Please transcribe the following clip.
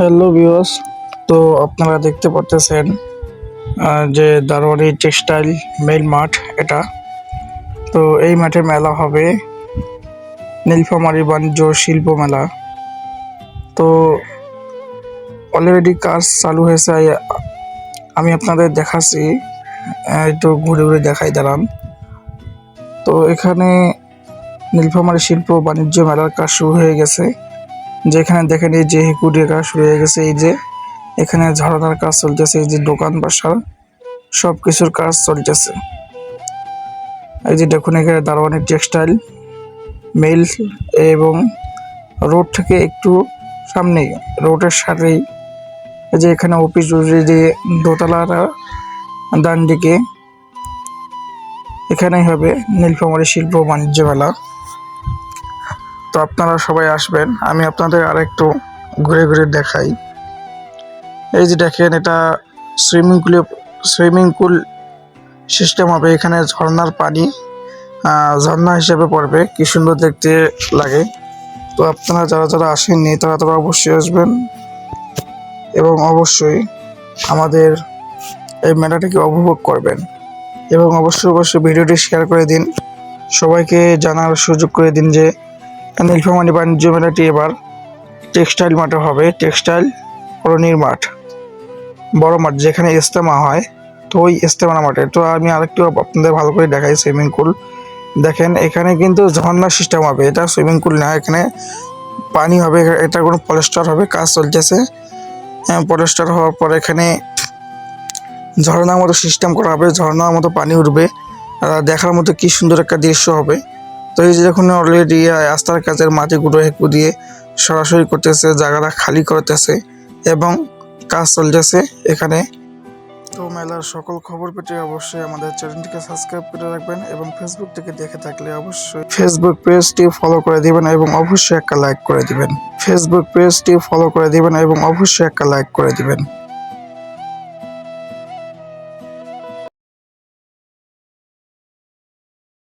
Hello viewers তো আপনারা দেখতে পাচ্ছেন যে দারোয়ারি টেক্সটাইল মেল মাঠ এটা। তো এই মাঠে মেলা হবে নীলফামারী বাণিজ্য শিল্প মেলা। তো অলরেডি কাজ চালু হয়েছে আমি আপনাদের দেখাচ্ছি একটু ঘুরে ঘুরে দেখাই দাঁড়ান তো এখানে নীলফামারী শিল্প বাণিজ্য মেলার কাজ শুরু হয়ে গেছে। যেখানে দেখেন এই যে হিকুডিয়া কাজ হয়ে গেছে, এই যে এখানে ঝর্ণার কাজ চলতেছে, এই যে দোকান, বাসার সব কিছুর কাজ চলতেছে। এই যে দেখুন এখানে দারোয়ানি টেক্সটাইল, মেল এবং রোড থেকে একটু সামনেই রোডের সাথেই এই যে এখানে অফিস যে দোতলার ডান দিকে এখানেই হবে নীলফামারী শিল্প বাণিজ্য মেলা। তো আপনারা সবাই আসবেন। আমি আপনাদের আরেকটু ঘুরে ঘুরে দেখাই। এই যে দেখেন, এটা সুইমিং পুলে সুইমিং পুল সিস্টেম হবে। এখানে ঝর্নার পানি ঝর্ণা হিসেবে পড়বে। কি সুন্দর দেখতে লাগে। তো আপনারা যারা যারা আসেননি, তারা তারা অবশ্যই আসবেন। এবং অবশ্যই আমাদের এই মেলাটিকে উপভোগ করবেন। এবং অবশ্যই অবশ্যই ভিডিওটি শেয়ার করে দিন। সবাইকে জানার সুযোগ করে দিন যে নীলফামারী বাণিজ্য মেলাটি এবার টেক্সটাইল মাঠে হবে। টেক্সটাইল কলোনির মাঠ। বড় মাঠ, যেখানে ইস্তেমা হয়, তো ওই ইস্তেমা মাঠে। তো আমি আরেকটু আপনাদের ভালো করে দেখাই সুইমিং পুল দেখেন, এখানে কিন্তু ঝর্ণা সিস্টেম হবে। এটা সুইমিং পুল না, এখানে পানি হবে, এটা কোনো পলেস্টার হবে, কাজ চলতেছে। পলেস্টার হওয়ার পর এখানে ঝর্ণার মতো সিস্টেম করা হবে, ঝর্ণার মতো পানি উঠবে। দেখার মতো কি সুন্দর একটা দৃশ্য হবে। তো এই যে দেখুন অলরেডি রাস্তার কাজের মাটিগুলো হেকু দিয়ে সরাসরি করতেছে, জায়গাটা খালি করতেছে এবং কাজ চলতেছে এখানে। তো মেলার সকল খবর পেতে অবশ্যই আমাদের চ্যানেলটিকে সাবস্ক্রাইব করে রাখবেন এবং ফেসবুক থেকে দেখে থাকলে অবশ্যই ফেসবুক পেজটি ফলো করে দিবেন এবং অবশ্যই একটা লাইক করে দিবেন। ফেসবুক পেজটি ফলো করে দিবেন এবং অবশ্যই একটা লাইক করে দিবেন।